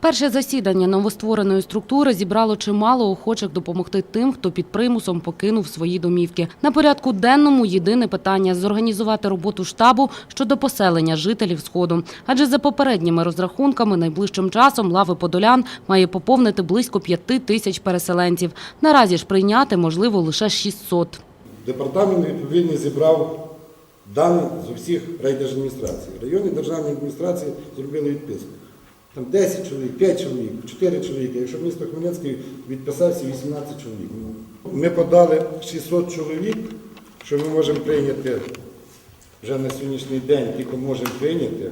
Перше засідання новоствореної структури зібрало чимало охочих допомогти тим, хто під примусом покинув свої домівки. На порядку денному єдине питання – зорганізувати роботу штабу щодо поселення жителів Сходу. Адже за попередніми розрахунками найближчим часом лави Подолян має поповнити близько п'яти тисяч переселенців. Наразі ж прийняти можливо лише 600. Департамент відповідний зібрав дані з усіх райдержадміністрацій. Районні державні адміністрації зробили відписку. Там 10 чоловік, 5 чоловік, 4 чоловіка. Якщо місто Хмельницький відписався 18 чоловік. Ми подали 600 чоловік, що ми можемо прийняти вже на сьогоднішній день, тільки можемо прийняти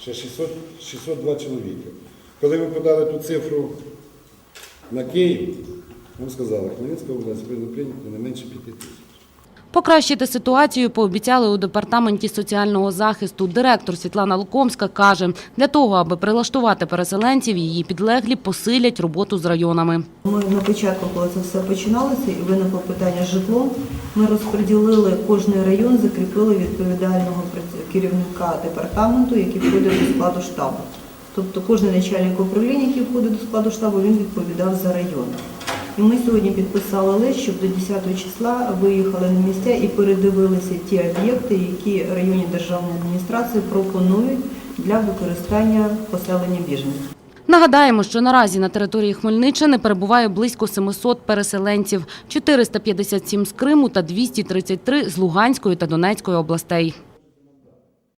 ще 600, 602 чоловіка. Коли ми подали ту цифру на Київ, нам сказали, Хмельницька область повинна прийняти не менше 5 тисяч. Покращити ситуацію пообіцяли у департаменті соціального захисту. Директор Світлана Лукомська каже, для того, аби прилаштувати переселенців, її підлеглі посилять роботу з районами. Ми на початку, коли це все починалося, і виникло питання з житлом, ми розподілили кожний район, закріпили відповідального керівника департаменту, який входить до складу штабу. Тобто кожен начальник управління, який входить до складу штабу, він відповідав за район. І ми сьогодні підписали лист, щоб до 10 числа виїхали на місця і передивилися ті об'єкти, які районні державні адміністрації пропонують для використання поселення біженців. Нагадаємо, що наразі на території Хмельниччини перебуває близько 700 переселенців, 457 з Криму та 233 з Луганської та Донецької областей.